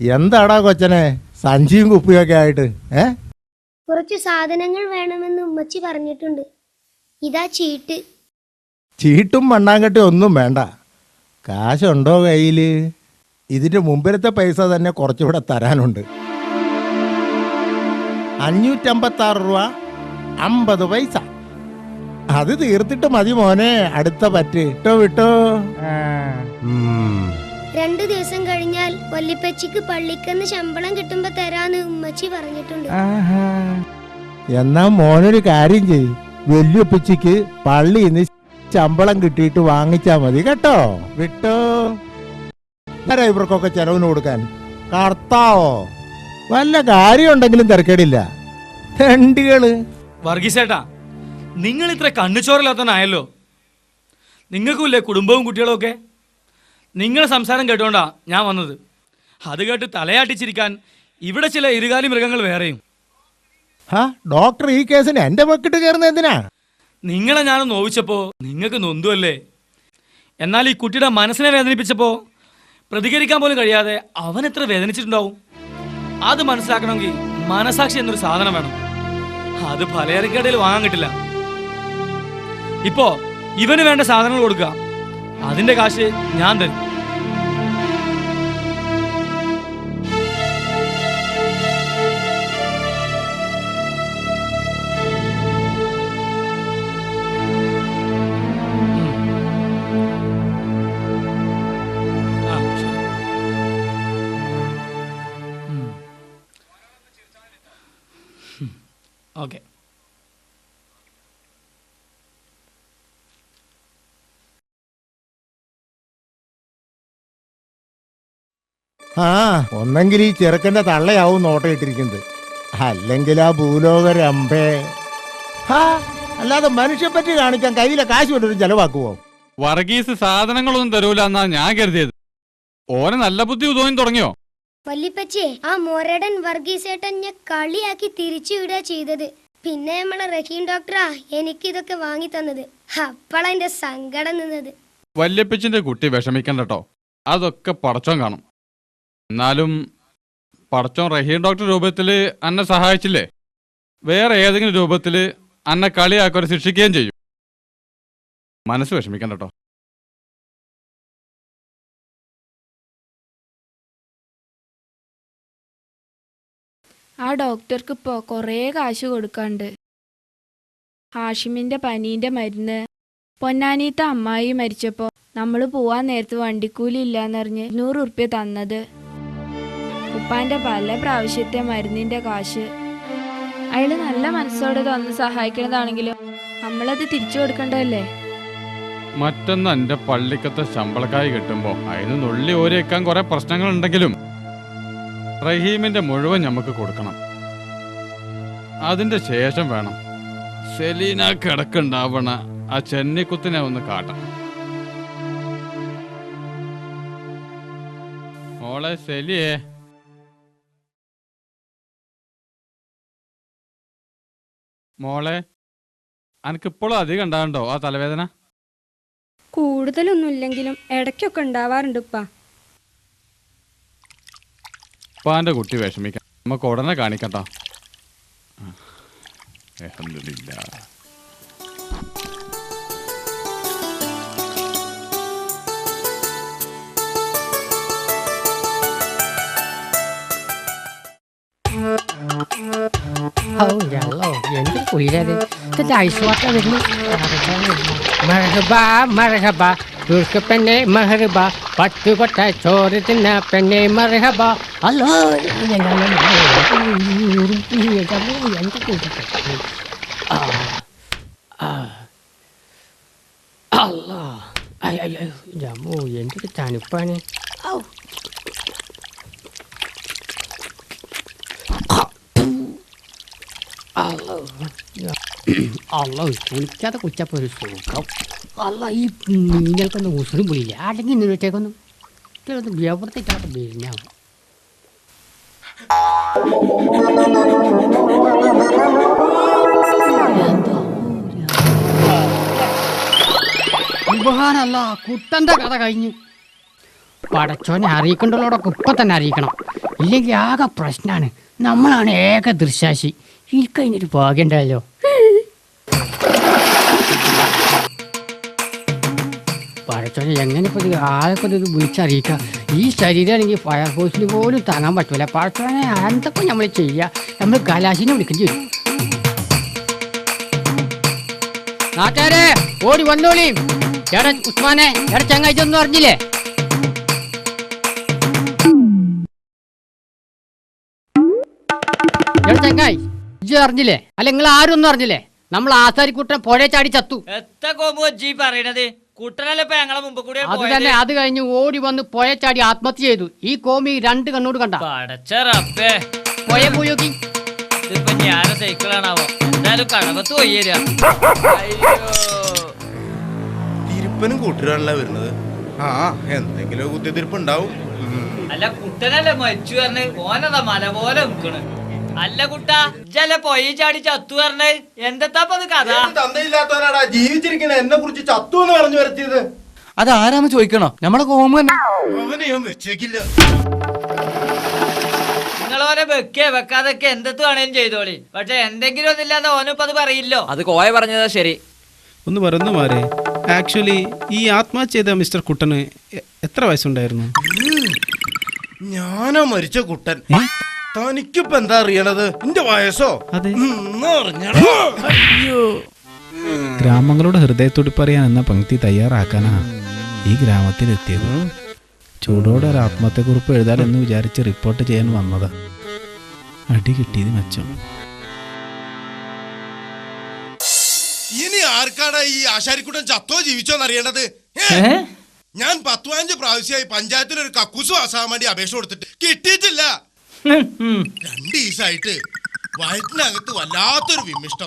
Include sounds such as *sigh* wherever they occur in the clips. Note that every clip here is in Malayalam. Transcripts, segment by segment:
എന്താടാ കൊച്ചനെ? സഞ്ചിയും കുപ്പിയൊക്കെ ആയിട്ട് ഏ? കുറച്ച് സാധനങ്ങൾ വേണമെന്ന് ഉമ്മച്ചി പറഞ്ഞിട്ടുണ്ട്. ഇതാ ചീട്ട്. ചീട്ടും മണ്ണാങ്കട്ടി ഒന്നും വേണ്ട. കാശുണ്ടോ കയ്യിൽ ഇതിന്റെ മുമ്പിലത്തെ പൈസ തന്നെ കുറച്ചുകൂടെ തരാനുണ്ട്. അഞ്ഞൂറ്റമ്പത്തി ആറ് രൂപ അമ്പത് പൈസ. അത് തീർത്തിട്ട് മതി മോനെ. അടുത്ത പറ്റ്. ഇട്ടോ വിട്ടോ. ഉം. രണ്ടു ദിവസം കഴിഞ്ഞാൽ വല്ലിപ്പച്ചിക്ക് പള്ളിക്കന്ന് ശമ്പളം കിട്ടുമ്പോ തരാന്ന് ഉമ്മച്ചി പറഞ്ഞിട്ടുണ്ട്. എന്നാ മോനൊരു കാര്യം ചെയ്. പള്ളി പള്ളിന്ന് ശമ്പളം കിട്ടിയിട്ട് വാങ്ങിച്ചാ മതി കേട്ടോ. വിട്ടോ. ആരാ ഇവർക്കൊക്കെ ചെലവിന് കൊടുക്കാൻ. കർത്താവോ? വല്ല കാര്യമുണ്ടെങ്കിലും തിരക്കേടില്ല. തെണ്ടികൾ. വർഗീസേട്ടാ നിങ്ങൾ ഇത്ര കണ്ണുചോറില്ലാത്തനായല്ലോ നിങ്ങൾക്കുമില്ലേ കുടുംബവും കുട്ടികളും ഒക്കെ? നിങ്ങളെ സംസാരം കേട്ടോണ്ടാ ഞാൻ വന്നത്. അത് കേട്ട് തലയാട്ടിച്ചിരിക്കാൻ ഇവിടെ ചില ഇരുകാലി മൃഗങ്ങൾ വേറെയും. ഹാ ഡോക്ടർ ഈ കേസിന് എന്റെ പക്കിട്ട് കയറുന്ന എന്തിനാ? നിങ്ങളെ ഞാൻ നോവിച്ചപ്പോ നിങ്ങൾക്ക് നൊന്തുമല്ലേ എന്നാൽ ഈ കുട്ടിയുടെ മനസ്സിനെ വേദനിപ്പിച്ചപ്പോ പ്രതികരിക്കാൻ പോലും കഴിയാതെ അവൻ എത്ര വേദനിച്ചിട്ടുണ്ടാവും? അത് മനസ്സിലാക്കണമെങ്കിൽ മനസാക്ഷി എന്നൊരു സാധനം വേണം. അത് പലചരക്കടയിൽ വാങ്ങാൻ കിട്ടില്ല. ഇപ്പോ ഇവന് വേണ്ട സാധനങ്ങൾ കൊടുക്കുക. അതിന്റെ കാശ് ഞാൻ തരും. ആ ഒന്നെങ്കിൽ ഈ ചെറുക്കന്റെ തള്ളയാവും നോട്ടയിട്ടിരിക്കുന്നത്. അല്ലെങ്കിൽ ആ ഭൂലോക രംഭേ ഹാ അല്ലാതെ മനുഷ്യപ്പറ്റി കാണിക്കാൻ കയ്യിലെ കാശ് കൊണ്ടൊരു ചെലവാക്കുവോ? വർഗീസ് സാധനങ്ങളൊന്നും തരൂല എന്നാ ഞാൻ കരുതിയത്. ഓനെ നല്ല ബുദ്ധി ഉദോയും തുടങ്ങിയോ? വല്ലിപ്പച്ചേ ആ മൊരടൻ വർഗീസേട്ടനെ കളിയാക്കി തിരിച്ചു വിടുക ചെയ്തത്. പിന്നെ നമ്മളെ റഹീം ഡോക്ടറാ എനിക്ക് ഇതൊക്കെ വാങ്ങി തന്നത്. അപ്പളെ എന്റെ സങ്കടം നിന്നത്. വല്യപ്പച്ചിന്റെ കുട്ടി വിഷമിക്കണ്ടട്ടോ അതൊക്കെ പടച്ചോൻ കാണും. എന്നാലും പടച്ചോൻ റഹീം ഡോക്ടർ രൂപത്തിൽ അന്നെ സഹായിച്ചില്ലേ? വേറെ ഏതെങ്കിലും രൂപത്തിൽ അന്നെ കളിയാക്കൊരു ശിക്ഷിക്കുകയും ചെയ്യും. മനസ്സ് വിഷമിക്കണ്ടട്ടോ. ആ ഡോക്ടർക്ക് ഇപ്പോൾ കുറേ കാശ് കൊടുക്കാണ്ട്. ഹാഷിമിന്റെ പനീന്റെ മരുന്ന് പൊന്നാനീത്ത അമ്മായി മരിച്ചപ്പോൾ നമ്മൾ പോവാൻ നേരത്ത് വണ്ടിക്കൂലി ഇല്ലാന്നറിഞ്ഞ് ഇരുന്നൂറ് ഉറുപ്പ്യ തന്നത്. ഉപ്പാന്റെ പല പ്രാവശ്യത്തെ മരുന്നിന്റെ കാശ്. അയാൾ നല്ല മനസ്സോടെ തന്ന് സഹായിക്കണതാണെങ്കിലും നമ്മളത് തിരിച്ചു കൊടുക്കണ്ടല്ലേ മറ്റൊന്ന് എന്റെ പള്ളിക്കത്തെ ശമ്പളക്കായി കിട്ടുമ്പോ അതിന് നുള്ളി ഓരേക്കാൻ കുറെ പ്രശ്നങ്ങൾ ഉണ്ടെങ്കിലും റഹീമിന്റെ മുഴുവൻ നമുക്ക് കൊടുക്കണം. അതിന്റെ ശേഷം വേണം. സെലീന കിടക്കുണ്ടാവണ ആ ചെന്നിക്കുത്തിനെ ഒന്ന് കാട്ടണം മോളെ സെലിയേ. മോളെ അനക്കിപ്പോഴും അധികം ഉണ്ടാകണ്ടോ ആ തലവേദന? കൂടുതലൊന്നുമില്ലെങ്കിലും ഇടയ്ക്കൊക്കെ ഉണ്ടാവാറുണ്ട് ഉപ്പ ഉപ്പാന്റെ കുട്ടി വിഷമിക്കാം. നമുക്ക് ഉടനെ കാണിക്കട്ടോ അൽഹംദുലില്ലാ. Uyrede. Te dai swat awet ni. Merhaba merhaba. Dur ke penne merhaba. Pattu patta chore tinna penne merhaba. Hello. Allah. Ay ay ay. Jamu yen tu kita ni apa ni? അല്ലോ കുളിക്കാതെ കുച്ചപ്പോ സുഖം. അല്ല ഈ മീനുകൾക്കൊന്നും ഉസുറും പിടിയില്ല അടങ്ങി നിന്നിട്ടേക്കൊന്നും ഇതൊന്നും വ്യവർത്തിക്കാത്ത മീനാവും ഉപഹാരമല്ല കുട്ടന്റെ കഥ കഴിഞ്ഞു. പടച്ചോനെ അറിയിക്കേണ്ടവരോടൊക്കെ ഇപ്പൊ തന്നെ അറിയിക്കണം. ഇല്ലെങ്കിൽ ആകെ പ്രശ്നമാണ് നമ്മളാണ് ഏക ദൃശാശി എനിക്കതിനൊരു ഭാഗ്യം ഉണ്ടായല്ലോ പടച്ചോനെ എങ്ങനെ ഇപ്പൊ ആരൊക്കെ ഇത് വിളിച്ചറിയിക്കാം? ഈ ശരീരമാണെങ്കിൽ ഫയർഫോഴ്സിന് പോലും താങ്ങാൻ പറ്റൂല. പടച്ചോനെ എന്തൊക്കെ നമ്മൾ ചെയ്യുക നമ്മൾ കലാശിനെ വിളിക്കേണ്ടി വരും. നാട്ടുകാരെ ഓടി വന്നോളി. എടാ ഉസ്മാനെ എടാ ചങ്ങാഴ്ചൊന്നും അറിഞ്ഞില്ലേ? എടാ ചങ്ങായി. ഇജ്ജ് അറിഞ്ഞില്ലേ? അല്ല നിങ്ങൾ ആരും ഒന്നും അറിഞ്ഞില്ലേ? നമ്മൾ ആസാരിക്കുട്ടൻ പുഴ ചാടി ചത്തു. എത്ര കോമ്പോ ജി പറയണത്? കുട്ടനല്ലേ ഇപ്പൊ ഞങ്ങളെ മുമ്പ് കൂടി അത് തന്നെ അത് കഴിഞ്ഞ് ഓടി വന്ന് പുഴ ചാടി ആത്മഹത്യ ചെയ്തു. ഈ കോമി രണ്ട് കണ്ണോട് കണ്ട. പടച്ച റബ്ബേ. പുഴ പോയോക്കി. ഇതിപ്പോ ഞാനെ സൈക്കിളാണാവോ? എന്തായാലും കടവത്ത് പോയി തരാ തിരുപ്പനും കൂട്ടുകാരല്ല വരുന്നത്? ആ എന്തെങ്കിലും കുത്തിത്തിരിപ്പ് ഉണ്ടാവും അല്ല കുട്ടനല്ലേ മരിച്ചു പറഞ്ഞ്? ഓനതാ മല പോലെ നിക്കണ്. അല്ല കുട്ട ജല പൊയ്യ ചാടി ചത്തു പറഞ്ഞേ? എന്തെത്താപ്പ അത് കഥ? തന്നയില്ലാത്തവരാടാ ജീവിച്ചിരിക്കണ? എന്നെ കുറിച്ച് ചത്തു എന്ന് പറഞ്ഞു വരുത്തിയത്. അത് ആരാന്ന് ചോദിക്കണോ? നമ്മളെ കോമ തന്നെ. അവനെ ഞാൻ വെച്ചേക്കില്ല നിങ്ങളോനെ വെക്കേ വെക്കാതൊക്കെ എന്തെത്ത് വേണേലും ചെയ്തോളി. പക്ഷെ എന്തെങ്കിലും ഒന്നില്ലാതെ ഓനിപ്പോ അത് പറയില്ലോ. അത് കോയ പറഞ്ഞതാ ശരി. ഒന്ന് മാറേ. ആക്ച്വലി ഈ ആത്മഹത്യ ചെയ്ത മിസ്റ്റർ കുട്ടന് എ- എത്ര വയസ്സുണ്ടായിരുന്നു? ഞാനാ മരിച്ച കുട്ടൻ. തനിക്കിപ്പോ എന്താ അറിയണത്? എന്റെ വയസ്സോ? അതെ. അറിഞ്ഞടാ. ഗ്രാമങ്ങളുടെ ഹൃദയത്തോട് പറയാൻ എന്ന പങ്ക്തി തയ്യാറാക്കാനാ ഈ ഗ്രാമത്തിലെത്തിയത്. ചൂടോടെ ഒരു ആത്മഹത്യക്കുറിപ്പ് എഴുതാലെന്ന് വിചാരിച്ച് റിപ്പോർട്ട് ചെയ്യാൻ വന്നതാ. അടി കിട്ടിയത് മെച്ചം. ഇനി ആർക്കാടാ ഈ ആശാരിക്കുട്ടൻ ചത്തോ ജീവിച്ചോന്ന് അറിയേണ്ടത്? ഞാൻ പത്തു അഞ്ച് പ്രാവശ്യമായി പഞ്ചായത്തിൽ ഒരു കക്കൂസ് വാസാൻ വേണ്ടി അപേക്ഷ കൊടുത്തിട്ട് കിട്ടിയിട്ടില്ല. രണ്ട് വയറ്റിനകത്ത് വല്ലാത്തൊരു വിമിഷ്ടം.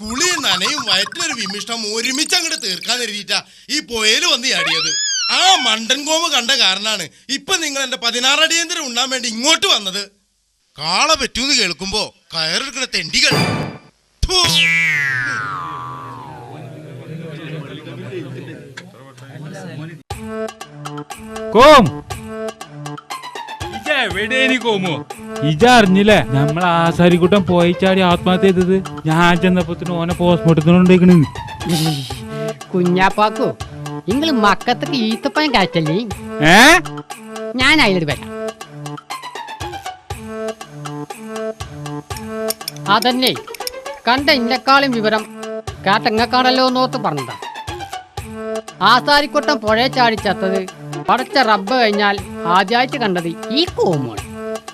കുളിയും നനയും വയറ്റിനൊരു വിമിഷ്ടം ഒരുമിച്ച് അങ്ങോട്ട് തീർക്കാൻ എഴുതിയിട്ടാ ഈ പുയൽ വന്ന് ചാടിയത്. ആ മണ്ടൻ കോമ കണ്ട കാരണാണ് ഇപ്പൊ നിങ്ങൾ എന്റെ പതിനാറടിയന്തരം ഉണ്ണാൻ വേണ്ടി ഇങ്ങോട്ട് വന്നത്. കാള പറ്റൂന്ന് കേൾക്കുമ്പോ കയറെടുക്കുന്ന തെണ്ടികൾ. കോം. എവിടെയാണ് കോമോ? ഇജ അറിഞ്ഞില്ലേ നമ്മൾ ആസാരിക്കൂട്ടം പോയി ചാടി ആത്മഹത്യ ചെയ്തത്. ഞാൻ ചെന്നപ്പത്തിന് ഓനെ പോസ്റ്റ്മോർട്ടത്തിനുണ്ടേക്കണ് കുഞ്ഞാപ്പാക്കോ നിങ്ങൾ മക്കത്തൊക്കെ ഈത്തപ്പഴം കാറ്റല്ലേ ഏ? ഞാൻ അതിലൊരു വരാം. അതന്നെ കണ്ട ഇന്നെക്കാളും വിവരം കാട്ടങ്ങക്കാണല്ലോ എന്നോർത്ത് പറഞ്ഞതാ. ആസാരിക്കൊട്ടം പുഴ ചാടി ചത്തത് പടച്ച റബ്ബ് കഴിഞ്ഞാൽ ആദ്യമായിട്ട് കണ്ടത് ഈ കോമോൾ.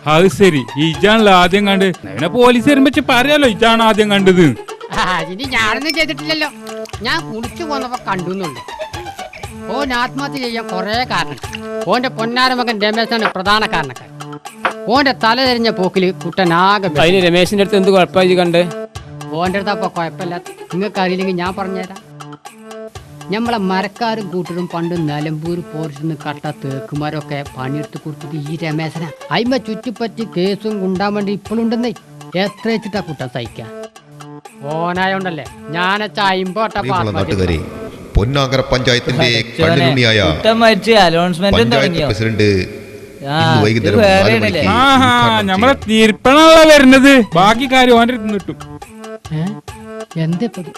അത് ശരി. ഇജാണല്ലോ ആദ്യം കണ്ട്. പിന്നെ പോലീസ് വരുമ്പോ പറയാലോ ഇജാണ് ആദ്യം കണ്ടത്. ഇനി ഞാനൊന്നും ചെയ്തിട്ടില്ലല്ലോ. ഞാൻ കുളിച്ചു പോന്നപ്പോ കണ്ടു എന്നുള്ളു. ഓൻ ആത്മഹത്യ ചെയ്യാൻ കൊറേ കാരണം ഓന്റെ പൊന്നാര മകൻ രമേശാണ് പ്രധാന കാരണക്കാരൻ. ഓന്റെ തല തിരിഞ്ഞ പോക്കിൽ കുട്ടനാകെ. അതിന് രമേശിന്റെ അടുത്ത് എന്ത് കുഴപ്പമായി കണ്ടേ? ഓന്റെ അടുത്ത് അപ്പൊ കുഴപ്പമില്ല. നിങ്ങൾക്ക് അറിയില്ലെങ്കിൽ ഞാൻ പറഞ്ഞുതരാം. നമ്മളെ മരക്കാരും കൂട്ടരും പണ്ട് നിലമ്പൂർ പോർച്ചിന്ന് കട്ട തേക്കുമാരൊക്കെ പണിയെടുത്ത് കൊടുത്തത് ഈ രമേശന. അയിമ ചുറ്റിപ്പറ്റി കേസും കൊണ്ടാൻ വേണ്ടി ഇപ്പോഴുണ്ടെന്നേ എത്ര വെച്ചിട്ടാ കുട്ട സഹിക്ക? ഓനായോണ്ടല്ലേ. ഞാനച്ച അയിമ്പോട്ട പൊന്നാങ്കര പഞ്ചായത്തിന്റെ കണ്ണിലുണ്ണിയായ പഞ്ചായത്ത് പ്രസിഡന്റ് നമ്മളെ ചെയ്യും. വരുന്നത്. ബാക്കി കാര്യം ഓന്റെ കിട്ടും. എന്തിപ്പത്?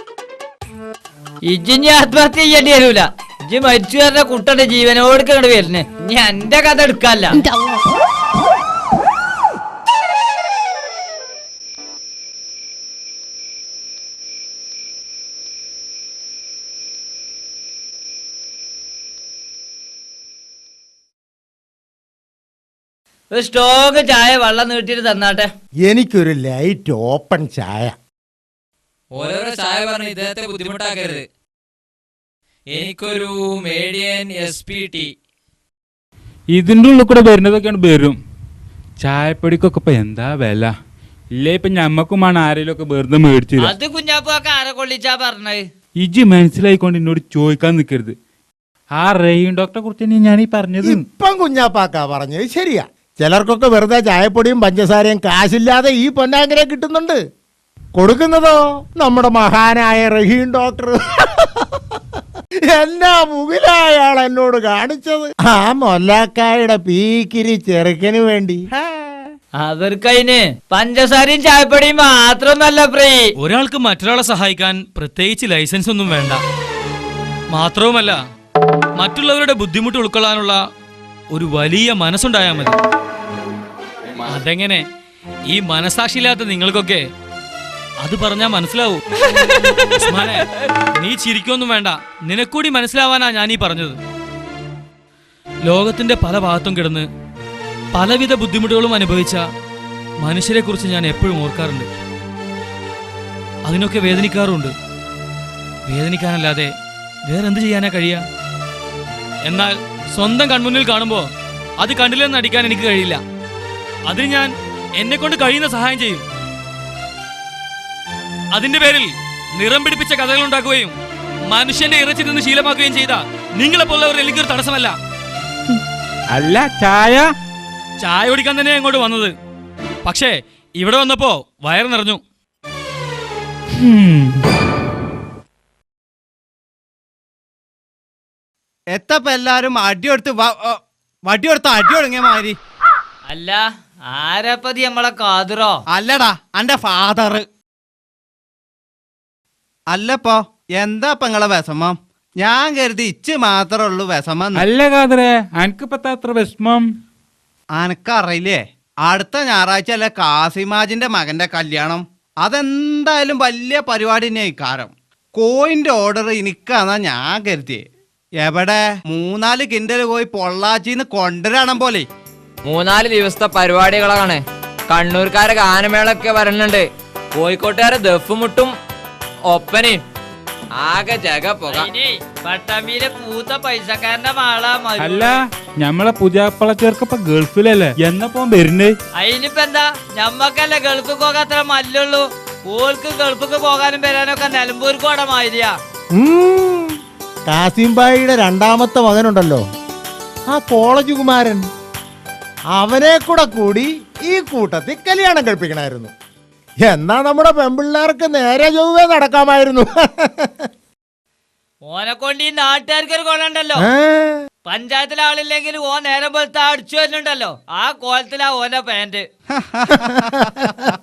ഇജ്ജിഞ്ഞി ആത്മഹത്യ ചെയ്യേണ്ടി വരൂല. ഇജ്ജ് മരിച്ചു വരുന്ന കുട്ടന്റെ ജീവനോട് കണ്ട് വരുന്നേ ഇനി എന്റെ കഥ എടുക്കാല്ല. ഒരു സ്റ്റോക്ക് ചായ വെള്ളം നീട്ടിട്ട് തന്നാട്ടെ. എനിക്കൊരു ലൈറ്റ് ഓപ്പൺ ചായ. ഓരോരോ ചായ പറഞ്ഞ് ഇദ്ദേഹത്തെ ബുദ്ധിമുട്ടാക്കരുത്. എനിക്കൊരു മേഡിയൻ എസ് പി ടി ഇതിന്റെ ഉള്ളിൽ കൂടെ വരുന്നതൊക്കെയാണ് വരും ചായപ്പൊടിക്കൊക്കെ ഇപ്പൊ എന്താ വില? ഇല്ലേ ഇപ്പൊ ഞമ്മക്കുമാണ് ആരെങ്കിലും ഒക്കെ വെറുതെ മേടിച്ചു അത് കുഞ്ഞാപ്പൊക്കെ ആരെ കൊള്ളിച്ചാ പറഞ്ഞത്? ഇജി മനസ്സിലായിക്കൊണ്ട് എന്നോട് ചോദിക്കാൻ നിൽക്കരുത് ആ റെയിൻ ഡോക്ടറെ കുറിച്ച് ഞാൻ ഈ പറഞ്ഞത്. ഇപ്പം കുഞ്ഞാപ്പാക്കാ പറഞ്ഞത്. ശരിയാ. ചിലർക്കൊക്കെ വെറുതെ ചായപ്പൊടിയും പഞ്ചസാരയും കാശില്ലാതെ ഈ പൊന്നാങ്കരെ കിട്ടുന്നുണ്ട്. കൊടുക്കുന്നതോ? നമ്മുടെ മഹാനായ റഹീം ഡോക്ടർ. എന്നാ മുകിലായാൾ എന്നോട് കാണിച്ചത്? ആ മൊല്ലാക്കായുടെ പീക്കിരി ചെറുക്കന് വേണ്ടി. അവർക്കതിന് പഞ്ചസാരയും ചായപ്പൊടിയും മാത്രമൊന്നല്ല പ്രീ ഒരാൾക്ക് മറ്റൊരാളെ സഹായിക്കാൻ പ്രത്യേകിച്ച് ലൈസൻസ് ഒന്നും വേണ്ട. മാത്രവുമല്ല മറ്റുള്ളവരുടെ ബുദ്ധിമുട്ട് ഉൾക്കൊള്ളാനുള്ള ഒരു വലിയ മനസ്സുണ്ടായാൽ മതി. അതെങ്ങനെ? ഈ മനസാക്ഷിയില്ലാത്ത നിങ്ങൾക്കൊക്കെ അത് പറഞ്ഞാ മനസ്സിലാവും. നീ ചിരിക്കൊന്നും വേണ്ട. നിനക്കൂടി മനസ്സിലാവാനാ ഈ പറഞ്ഞത്. ലോകത്തിന്റെ പല ഭാഗത്തും കിടന്ന് പലവിധ ബുദ്ധിമുട്ടുകളും അനുഭവിച്ച മനുഷ്യരെ കുറിച്ച് ഞാൻ എപ്പോഴും ഓർക്കാറുണ്ട്. അതിനൊക്കെ വേദനിക്കാറുണ്ട് വേദനിക്കാനല്ലാതെ വേറെന്ത് ചെയ്യാനാ കഴിയ? എന്നാൽ സ്വന്തം കൺമുന്നിൽ കാണുമ്പോൾ അത് കണ്ടില്ലെന്ന് നടിക്കാൻ എനിക്ക് കഴിയില്ല. അതിന് ഞാൻ എന്നെ കൊണ്ട് കഴിയുന്ന സഹായം ചെയ്യും. അതിന്റെ പേരിൽ നിറം പിടിപ്പിച്ച കഥകൾ ഉണ്ടാക്കുകയും മനുഷ്യന്റെ ഇറച്ചി നിന്ന് ശീലമാക്കുകയും ചെയ്ത നിങ്ങളെ പോലുള്ളവർ എനിക്കൊരു തടസ്സമല്ല. അല്ല ചായ? ചായ കുടിക്കാൻ തന്നെ അങ്ങോട്ട് വന്നത്. പക്ഷേ ഇവിടെ വന്നപ്പോ വയർ നിറഞ്ഞു. എത്തപ്പ എല്ലാരും അടിയെടുത്ത് വടിയെടുത്ത് അടി തുടങ്ങിയ മാതിരി. അല്ല ആരപ്പതി നമ്മളെ കാതുറോ? അല്ലടാ അന്റെ ഫാദർ അല്ലപ്പോ എന്താ ഇപ്പൊ നിങ്ങളെ വിഷമം? ഞാൻ കരുതി ഇച്ച് മാത്രമേ ഉള്ളൂ വിഷമം. അല്ല കാതറേ അനക്കിപ്പത്ത അത്ര വിഷമം? അനക്കറിയില്ലേ അടുത്ത ഞായറാഴ്ച അല്ല കാസിമാജിന്റെ മകന്റെ കല്യാണം. അതെന്തായാലും വലിയ പരിപാടി തന്നെ ഇക്കാരം കോയിന്റെ ഓർഡർ എനിക്കാന്നാ ഞാൻ കരുതിയേ. എവിടെ? മൂന്നാൽ കിൻഡൽ പോയി പൊള്ളാച്ചിന്ന് കൊണ്ടുവരണം പോലെ. മൂന്നാൽ ദിവസത്തെ പരിപാടികളാണ്. കണ്ണൂർക്കാരെ ഗാനമേളൊക്കെ വരണുണ്ട്. കോഴിക്കോട്ടുകാരെ ദഫുമുട്ടും ഒപ്പനയും ആകെ ജഗ പുക. പട്ടാമ്പിയിലെ പൂത്ത പൈസക്കാരന്റെ മാളാ അല്ല ഞമ്മളെ പുതിയാപ്പള ചേർക്കപ്പ ഗൾഫിലല്ലേ? എന്നപ്പോ വരുന്നേ? അതിനിപ്പോ എന്താ? ഞമ്മക്കല്ലേ ഗൾഫ് പോകാത്ര മല്ലുള്ളൂ. ഓൾക്ക് ഗൾഫിക്ക് പോകാനും വരാനൊക്കെ നിലമ്പൂർക്ക് കൂടെ മാതിരിയാ ഉം. കാസിംബായിയുടെ രണ്ടാമത്തെ മകനുണ്ടല്ലോ. ആ കോളേജ് കുമാരൻ. അവനെ കൂടെ കൂടി ഈ കൂട്ടത്തിൽ കല്യാണം കഴിപ്പിക്കണമായിരുന്നു എന്നാ നമ്മുടെ പെമ്പിള്ളേർക്ക് നേരെ ചൊവ്വേ നടക്കാമായിരുന്നു. ഓനെ കൊണ്ട് ഈ നാട്ടുകാർക്ക് ഒരു കൊള്ളണ്ടല്ലോ പഞ്ചായത്തിലെ പഞ്ചായത്തിൽ ആളില്ലെങ്കിൽ ഓ നേരം പോലത്തെ അടിച്ചു വരുന്നുണ്ടല്ലോ. ആ കോലത്തിലാ ഓനെ പാന്റ് *laughs*